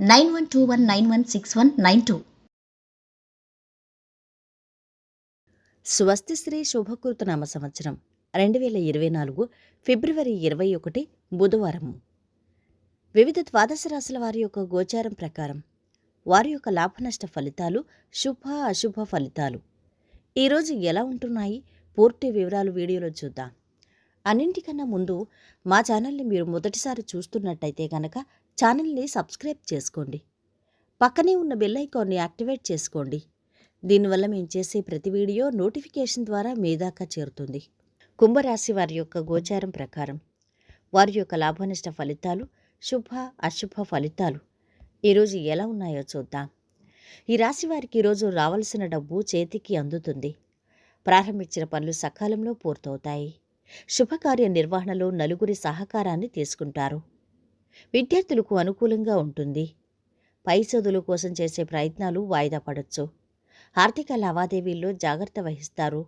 nine one two one nine one six one nine two. స్వస్తి శ్రీ శుభకృత నామ సంవత్సరం రెండు వేల ఇరవై నాలుగు ఫిబ్రవరి ఇరవై ఒకటి బుధవారం. వివిధ ద్వాదశ రాశుల వారి యొక్క గోచారం ప్రకారం వారి యొక్క లాభనష్ట ఫలితాలు శుభ అశుభ ఫలితాలు. ఈరోజు ఎలా ఉంటున్నాయి? పూర్తి వివరాలు వీడియోలో చూద్దాం. అన్నింటికన్నా ముందు మా ఛానల్ని మీరు మొదటిసారి చూస్తున్నట్టయితే కనుక ఛానల్ని సబ్స్క్రైబ్ చేసుకోండి. పక్కనే ఉన్న బెల్ ఐకాన్ని యాక్టివేట్ చేసుకోండి. దీనివల్ల మేము చేసే ప్రతి వీడియో నోటిఫికేషన్ ద్వారా మీ దాకా చేరుతుంది. కుంభరాశి వారి యొక్క గోచారం ప్రకారం వారి యొక్క లాభనష్ట ఫలితాలు శుభ అశుభ ఫలితాలు ఈరోజు ఎలా ఉన్నాయో చూద్దాం. ఈ రాశి వారికి ఈరోజు రావాల్సిన డబ్బు చేతికి అందుతుంది. ప్రారంభించిన పనులు సకాలంలో పూర్తవుతాయి. శుభకార్య నిర్వహణలో నలుగురి సహకారాన్ని తీసుకుంటారు. విద్యార్థులకు అనుకూలంగా ఉంటుంది. పై చదువుల కోసం చేసే ప్రయత్నాలు వాయిదా పడవచ్చు ఆర్థిక లావాదేవీల్లో జాగ్రత్త వహిస్తారు.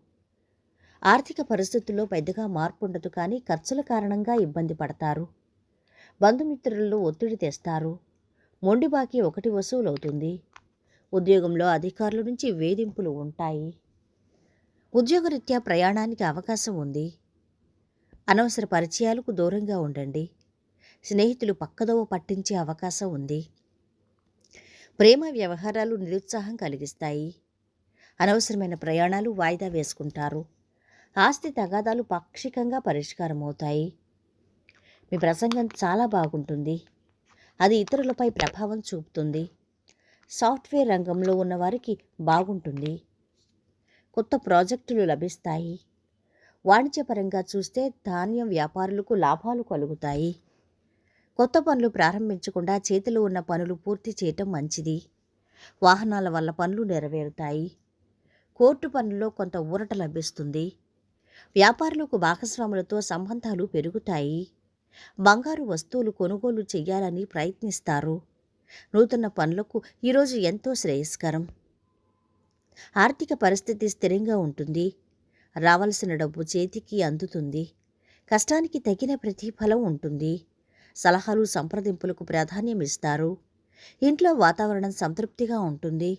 ఆర్థిక పరిస్థితుల్లో పెద్దగా మార్పు ఉండదు కానీ ఖర్చుల కారణంగా ఇబ్బంది పడతారు. బంధుమిత్రుల్లో ఒత్తిడి తెస్తారు. మొండి బాకీ ఒకటి వసూలవుతుంది. ఉద్యోగంలో అధికారుల నుంచి వేధింపులు ఉంటాయి. ఉద్యోగరీత్యా ప్రయాణానికి అవకాశం ఉంది. అనవసర పరిచయాలకు దూరంగా ఉండండి. స్నేహితులు పక్కదోవ పట్టించే అవకాశం ఉంది. ప్రేమ వ్యవహారాలు నిరుత్సాహం కలిగిస్తాయి. అనవసరమైన ప్రయాణాలు వాయిదా వేసుకుంటారు. ఆస్తి తగాదాలు పాక్షికంగా పరిష్కారం అవుతాయి మీ ప్రసంగం చాలా బాగుంటుంది. అది ఇతరులపై ప్రభావం చూపుతుంది. సాఫ్ట్వేర్ రంగంలో ఉన్నవారికి బాగుంటుంది. కొత్త ప్రాజెక్టులు లభిస్తాయి. వాణిజ్యపరంగా చూస్తే ధాన్యం వ్యాపారులకు లాభాలు కలుగుతాయి. కొత్త పనులు ప్రారంభించకుండా చేతిలో ఉన్న పనులు పూర్తి చేయటం మంచిది. వాహనాల వల్ల పనులు నెరవేరుతాయి. కోర్టు పనుల్లో కొంత ఊరట లభిస్తుంది. వ్యాపారులకు భాగస్వాములతో సంబంధాలు పెరుగుతాయి. బంగారు వస్తువులు కొనుగోలు చేయాలని ప్రయత్నిస్తారు. నూతన పనులకు ఈరోజు ఎంతో శ్రేయస్కరం. ఆర్థిక పరిస్థితి స్థిరంగా ఉంటుంది. రావాల్సిన డబ్బు చేతికి అందుతుంది. కష్టానికి తగిన ప్రతిఫలం ఉంటుంది. సలహాలు సంప్రదింపులకు ప్రాధాన్యం ఇస్తారు ఇంట్లో వాతావరణం సంతృప్తిగా ఉంటుంది.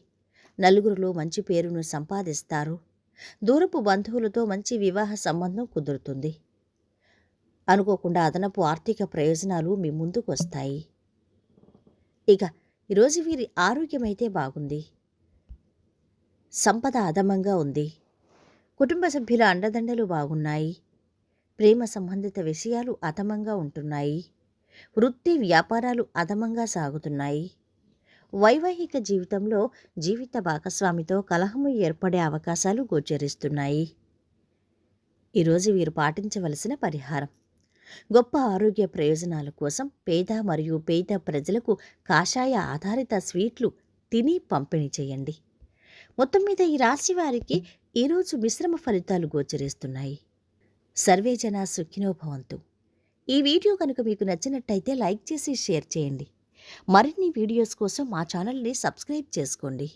నలుగురిలో మంచి పేరును సంపాదిస్తారు. దూరపు బంధువులతో మంచి వివాహ సంబంధం కుదురుతుంది. అనుకోకుండా అదనపు ఆర్థిక ప్రయోజనాలు మీ ముందుకు వస్తాయి ఇక ఈరోజు వీరి ఆరోగ్యమైతే బాగుంది. సంపద అదమంగా ఉంది. కుటుంబ సభ్యుల అండదండలు బాగున్నాయి. ప్రేమ సంబంధిత విషయాలు అదమంగా ఉంటున్నాయి. వృత్తి వ్యాపారాలు అధమంగా సాగుతున్నాయి. వైవాహిక జీవితంలో జీవిత భాగస్వామితో కలహము ఏర్పడే అవకాశాలు గోచరిస్తున్నాయి. ఈరోజు వీరు పాటించవలసిన పరిహారం. గొప్ప ఆరోగ్య ప్రయోజనాల కోసం పేద మరియు పేద ప్రజలకు కాషాయ ఆధారిత స్వీట్లు తిని పంపిణీ చేయండి. మొత్తం మీద ఈ రాశి వారికి ఈరోజు మిశ్రమ ఫలితాలు గోచరిస్తున్నాయి. సర్వేజన సుఖినోభవంతు ఈ వీడియో కనుక మీకు నచ్చినట్టయితే లైక్ చేసి షేర్ చేయండి. మరిన్ని వీడియోస్ కోసం మా ఛానల్ని సబ్స్క్రైబ్ చేసుకోండి.